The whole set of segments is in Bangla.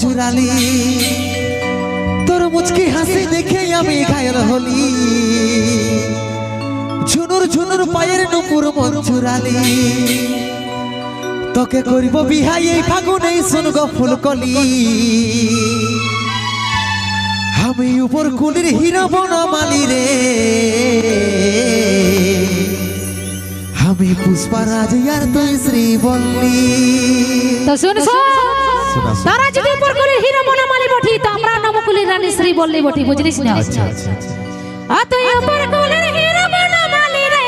চুরালি তোর মুচকি হাসি দেখে আমি ঘায়ল হলি। ঝুনুর ঝুনুর পায়ের নুপুর মন চুরালি তোকে করিব বিহাই এই ফাগুনে শুনগ ফুলকলি। আমি উপর কুলির হিরো বনমালি রে। আমি পুষ্পারাজ আর তুই শ্রী বল্লী তো শোন। তারা যদি উপর করে হিরো বনমালি বটি তো আমরা নবকুলের রানী শ্রী বললি বটি বুঝলিস না? আচ্ছা আচ্ছা আ তুই উপর কুলের হিরো বনমালি রে।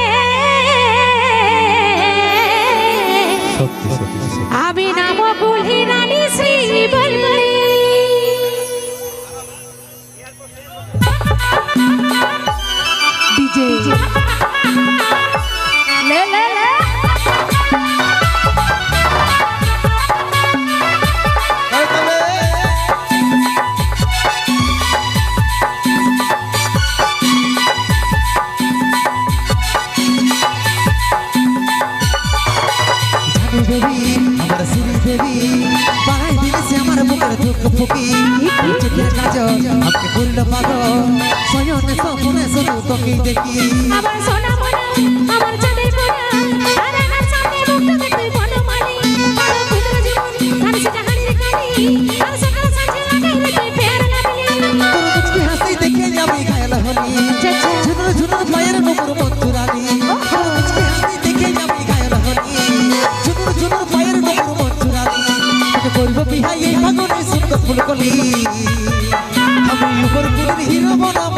সত্যি সত্যি। আমি নবকুলি রানী শ্রী বললি। ডিজে। লে ফুকি চোখের কাজল আমাকে করল পাগল। সয়নে সপনে শুধু তোকেই দেখি। আমার সোনা মনে, আমার চাঁদের কোনা, আর আমার সামনে মুখটা দেখতে বনমালি আমার ভিতরে জীবন ধান সেটা হাড়ির কালি ফুলকলি আমি উপর কুলির হিরো বনা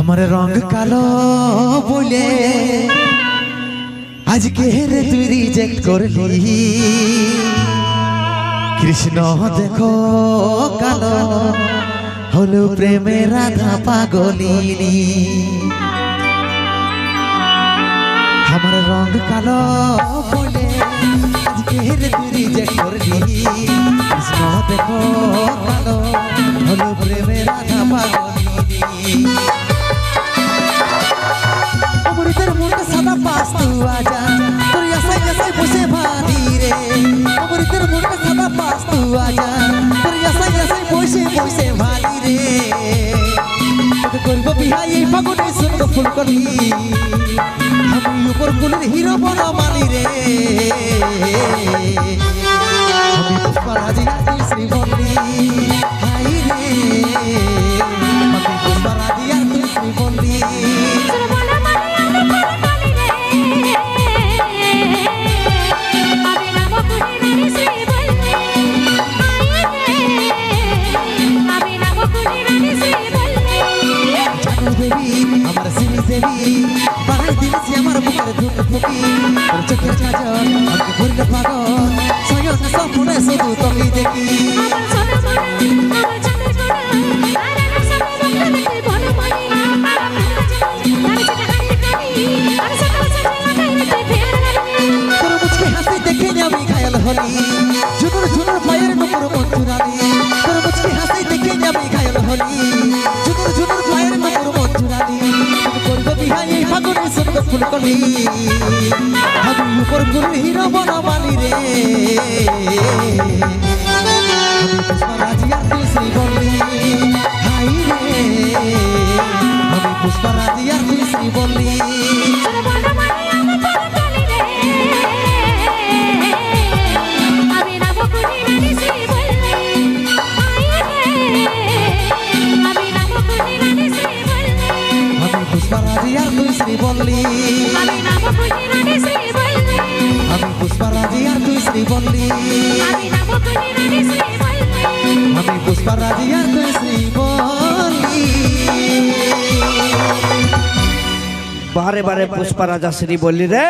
আমার রং কালো বলে আজকে রে তুই রিজেক্ট করলি। কৃষ্ণ, দেখো, কালো হলো প্রেমে রাধা পাগলিনী। আমার রং কালো বলে আজকে রে তুই রিজেক্ট করলি। কৃষ্ণ, দেখো, কালো হলো প্রেমে রাধা পাগলিনী। ফাগুনে সুন্দর ফুল কলি আমি উপর কুলের হিরো বড় মালি রে। আমি পুষ্পা রাজি রাজি শ্রী দেবী, আমার শ্রী দেবী বাড়াই দিয়েছি আমার বুকের ধুক ফুকি। তোর চোখের কাজল আমাকে করলে পাগল, সয়ন স্বপ্নে শুধু হাসি দেখে আমি ঘায়াল হলি। বিহাই এই ফুলকলি। ফুল উপর ফুল হিরো বনমালি রে। পুষ্পরাজিয়ার তুই শ্রী বলি হাই রে। পুষ্পরাজিয়ার তুই শ্রী বললি বারে বারে পুষ্পা রাজা শ্রী বললি রে।